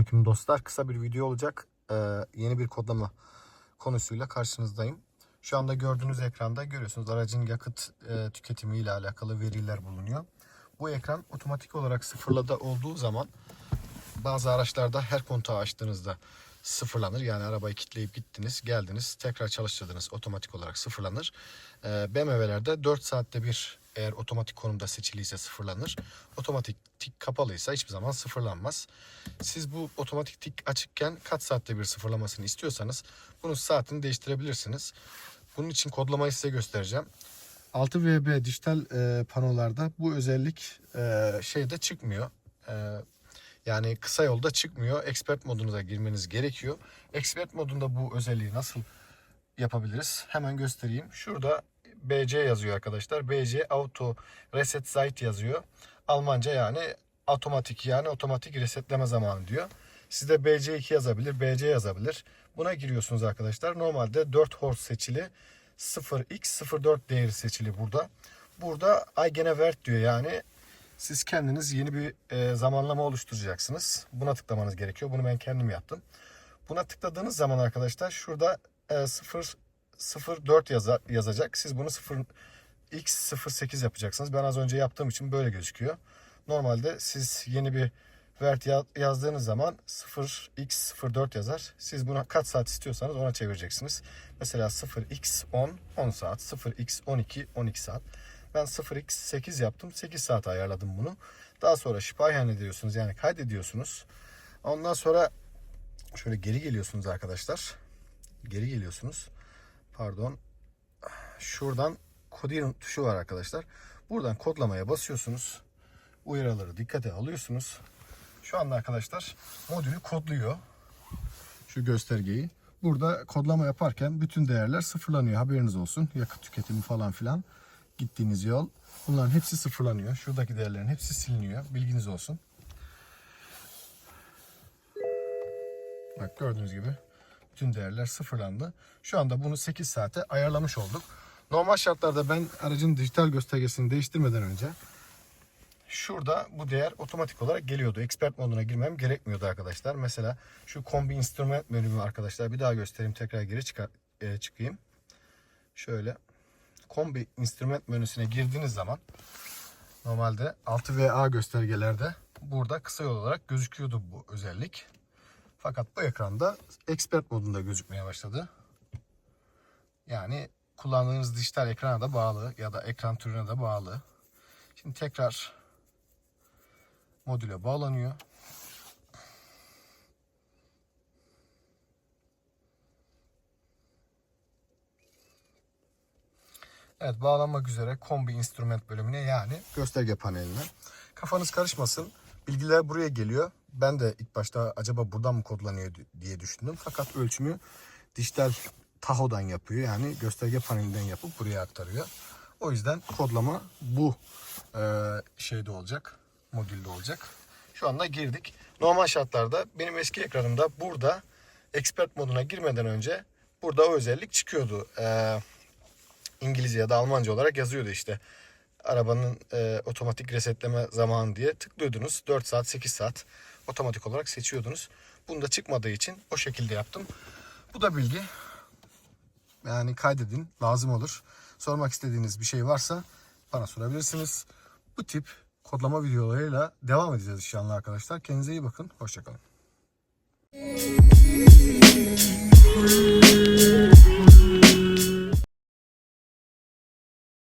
Selamünaleyküm dostlar. Kısa bir video olacak. Ee, yeni bir kodlama konusuyla karşınızdayım. Şu anda gördüğünüz ekranda görüyorsunuz aracın yakıt e, tüketimi ile alakalı veriler bulunuyor. Bu ekran otomatik olarak sıfırlada olduğu zaman bazı araçlarda her kontağı açtığınızda sıfırlanır. Yani arabayı kilitleyip gittiniz, geldiniz, tekrar çalıştırdınız otomatik olarak sıfırlanır. Ee, BMW'lerde 4 saatte bir eğer otomatik konumda seçiliyse sıfırlanır. Otomatik tik kapalıysa hiçbir zaman sıfırlanmaz. Siz bu otomatik tik açıkken kaç saatte bir sıfırlamasını istiyorsanız bunun saatini değiştirebilirsiniz. Bunun için kodlamayı size göstereceğim. 6VB dijital e, panolarda bu özellik e, şeyde çıkmıyor. E, yani kısa yolda çıkmıyor. Expert moduna girmeniz gerekiyor. Expert modunda bu özelliği nasıl yapabiliriz? Hemen göstereyim. Şurada BC yazıyor arkadaşlar. BC Auto Reset Zeit yazıyor. Almanca yani otomatik yani otomatik resetleme zamanı diyor. Sizde BC2 yazabilir, BC yazabilir. Buna giriyorsunuz arkadaşlar. Normalde 4 horse seçili. 0x04 değeri seçili burada. Burada Eigenwert diyor yani siz kendiniz yeni bir e, zamanlama oluşturacaksınız. Buna tıklamanız gerekiyor. Bunu ben kendim yaptım. Buna tıkladığınız zaman arkadaşlar şurada e, 0 04 yaza, yazacak. Siz bunu 0 x08 yapacaksınız. Ben az önce yaptığım için böyle gözüküyor. Normalde siz yeni bir vert ya- yazdığınız zaman 0x04 yazar. Siz buna kaç saat istiyorsanız ona çevireceksiniz. Mesela 0x10 10 saat, 0x12 12 saat. Ben 0x8 yaptım. 8 saat ayarladım bunu. Daha sonra şipayen ediyorsunuz yani kaydediyorsunuz. Ondan sonra şöyle geri geliyorsunuz arkadaşlar. Geri geliyorsunuz. Pardon. Şuradan coding tuşu var arkadaşlar. Buradan kodlamaya basıyorsunuz. Uyarıları dikkate alıyorsunuz. Şu anda arkadaşlar modülü kodluyor. Şu göstergeyi. Burada kodlama yaparken bütün değerler sıfırlanıyor. Haberiniz olsun. Yakıt tüketimi falan filan. Gittiğiniz yol. Bunların hepsi sıfırlanıyor. Şuradaki değerlerin hepsi siliniyor. Bilginiz olsun. Bak gördüğünüz gibi bütün değerler sıfırlandı. Şu anda bunu 8 saate ayarlamış olduk. Normal şartlarda ben aracın dijital göstergesini değiştirmeden önce şurada bu değer otomatik olarak geliyordu. Expert moduna girmem gerekmiyordu arkadaşlar. Mesela şu kombi instrument menümü arkadaşlar bir daha göstereyim tekrar geri çıkar, e, çıkayım. Şöyle kombi instrument menüsüne girdiğiniz zaman normalde 6VA göstergelerde burada kısa yol olarak gözüküyordu bu özellik. Fakat bu ekranda expert modunda gözükmeye başladı. Yani kullandığınız dijital ekrana da bağlı ya da ekran türüne de bağlı. Şimdi tekrar modüle bağlanıyor. Evet bağlanmak üzere kombi instrument bölümüne yani gösterge paneline. Kafanız karışmasın. Bilgiler buraya geliyor. Ben de ilk başta acaba buradan mı kodlanıyor diye düşündüm. Fakat ölçümü dijital tahodan yapıyor. Yani gösterge panelinden yapıp buraya aktarıyor. O yüzden kodlama bu e, şeyde olacak. Modülde olacak. Şu anda girdik. Normal şartlarda benim eski ekranımda burada expert moduna girmeden önce burada o özellik çıkıyordu. Eee İngilizce ya da Almanca olarak yazıyordu işte. Arabanın e, otomatik resetleme zamanı diye tıklıyordunuz. 4 saat 8 saat otomatik olarak seçiyordunuz. Bunda çıkmadığı için o şekilde yaptım. Bu da bilgi. Yani kaydedin lazım olur. Sormak istediğiniz bir şey varsa bana sorabilirsiniz. Bu tip kodlama videolarıyla devam edeceğiz inşallah arkadaşlar. Kendinize iyi bakın. Hoşçakalın.